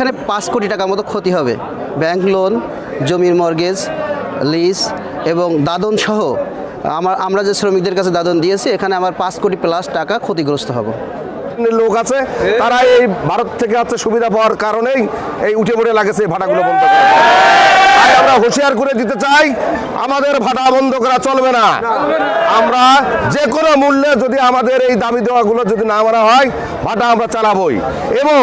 এখানে পাঁচ কোটি টাকার মতো ক্ষতি হবে। ব্যাংক লোন, জমির মর্গেজ, লিজ এবং দাদন সহ আমার, আমরা যে শ্রমিকদের কাছে দাদন দিয়েছি, এখানে আমার পাঁচ কোটি প্লাস টাকা ক্ষতিগ্রস্ত হব। লোক আছে, তারা এই ভারত থেকে আছে সুবিধা পাওয়ার কারণেই এই উঠে পড়ে লাগেছে ভাড়াগুলো বন্ধ করে। তাই আমরা হুঁশিয়ার করে দিতে চাই আমাদের ভাটা বন্ধ করা চলবে না। আমরা যে কোনো মূল্যে যদি আমাদের এই দাবি দেওয়াগুলো যদি না মানা হয় ভাটা আমরা চালাবই। এবং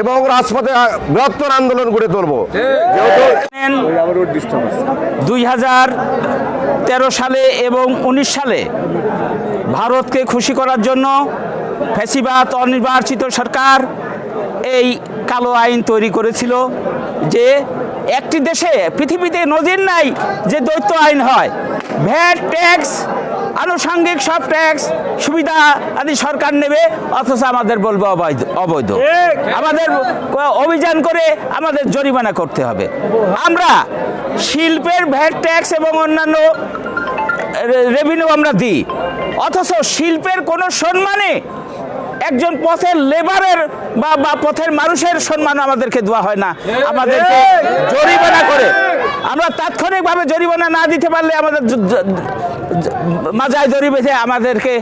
এবং রাজপথে বৃহত্তর আন্দোলন গড়ে তুলবো। দুই হাজার তেরো সালে এবং উনিশ সালে ভারতকে খুশি করার জন্য ফ্যাসিবাদ অনির্বাচিত সরকার এই কালো আইন তৈরি করেছিল যে একটি দেশে পৃথিবীতে নজির নাই যে দ্বৈত আইন হয়। ভ্যাট ট্যাক্স আনুষঙ্গিক সব ট্যাক্স সুবিধা আদি সরকার নেবে অথচ আমাদের বলব অবৈধ অবৈধ। আমাদের অভিযান করে আমাদের জরিমানা করতে হবে। আমরা শিল্পের ভ্যাট ট্যাক্স এবং অন্যান্য রেভিনিউ আমরা দিই। অথচ শিল্পের কোনো সম্মানে একজন পথের লেবারের বা বা পথের মানুষের সম্মান আমাদেরকে দেওয়া হয় না। আমাদেরকে জরিমানা করে। আমরা তাৎক্ষণিকভাবে জরিমানা না দিতে পারলে আমাদের মাজায় দড়ি বেঁধে আমাদেরকে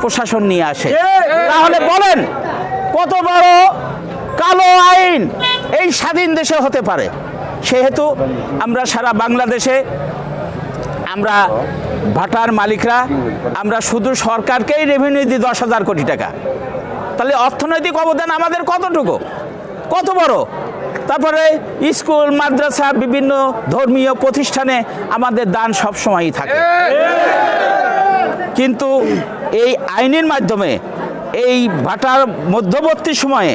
প্রশাসন নিয়ে আসে। তাহলে বলেন, কত বড় কালো আইন এই স্বাধীন দেশে হতে পারে? সেহেতু আমরা সারা বাংলাদেশে আমরা ভাটার মালিকরা, আমরা শুধু সরকারকেই রেভিনিউ দিই দশ হাজার কোটি টাকা। তাহলে অর্থনৈতিক অবদান আমাদের কতটুকু? কত বড়? তারপরে স্কুল, মাদ্রাসা, বিভিন্ন ধর্মীয় প্রতিষ্ঠানে আমাদের দান সবসময়ই থাকে। কিন্তু এই আইনের মাধ্যমে, এই ভাটার মধ্যবর্তী সময়ে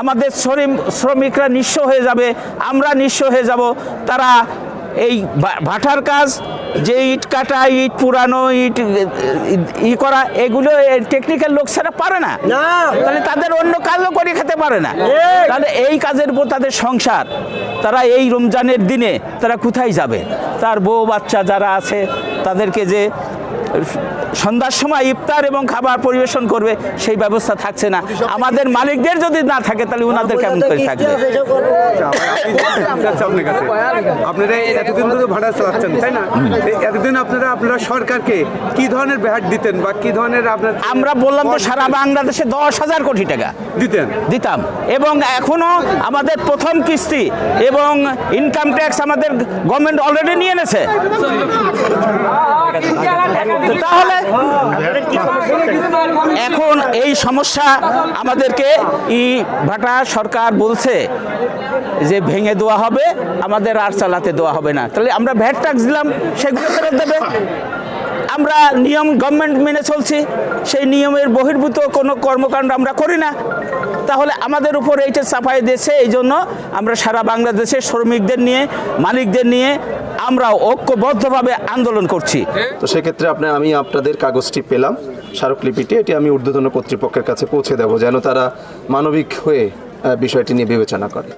আমাদের শ্রমিক, শ্রমিকরা নিঃস্ব হয়ে যাবে, আমরা নিঃস্ব হয়ে যাব, তারা এই ভাটার কাজ যে ইট কাটা ইট পুরানো ইট ই করা এগুলো টেকনিক্যাল লোক ছাড়া পারে না। তাহলে তাদের অন্য কাজও করে খেতে পারে না। তাহলে এই কাজের উপর তাদের সংসার তারা এই রমজানের দিনে তারা কোথায় যাবে? তার বউ বাচ্চা যারা আছে তাদেরকে যে সন্ধ্যার সময় ইফতার এবং খাবার পরিবেশন করবে সেই ব্যবস্থা থাকছে না। আমাদের মালিকদের যদি না থাকে তাহলে ওনাদের কেমন করে থাকবে? আচ্ছা, আপনার এতদিন ধরে ভাড়া চালাচ্ছেন তাই না? এতদিন আপনারা আপনারা সরকারকে কি ধরনের ব্যাট দিতেন বা কি ধরনের আপনার আমরা বললাম তো সারা বাংলাদেশে দশ হাজার কোটি টাকা দিতেন? দিতাম। এবং এখনও আমাদের প্রথম কিস্তি এবং ইনকাম ট্যাক্স আমাদের গভর্নমেন্ট অলরেডি নিয়ে এনেছে। তাহলে এখন এই সমস্যা আমাদেরকে ই ভাটা সরকার বলছে যে ভেঙে দেওয়া হবে, আমাদের আর চালাতে দেওয়া হবে না। তাহলে আমরা ভ্যাট ট্যাক্স দিলাম, সেগুলো ফেরত দেবে। আমরা নিয়ম গভর্নমেন্ট মেনে চলছি, সেই নিয়মের বহির্ভূত কোনো কর্মকাণ্ড আমরা করি না। তাহলে আমাদের উপর এইটা চাপাই দিয়েছে, এই জন্য আমরা সারা বাংলাদেশের শ্রমিকদের নিয়ে, মালিকদের নিয়ে আমরা ঐক্যবদ্ধভাবে আন্দোলন করছি। তো সেক্ষেত্রে আপনার আমি আপনাদের কাগজটি পেলাম, স্মারকলিপিটি, এটি আমি ঊর্ধ্বতন কর্তৃপক্ষের কাছে পৌঁছে দেবো, যেন তারা মানবিক হয়ে বিষয়টি নিয়ে বিবেচনা করে।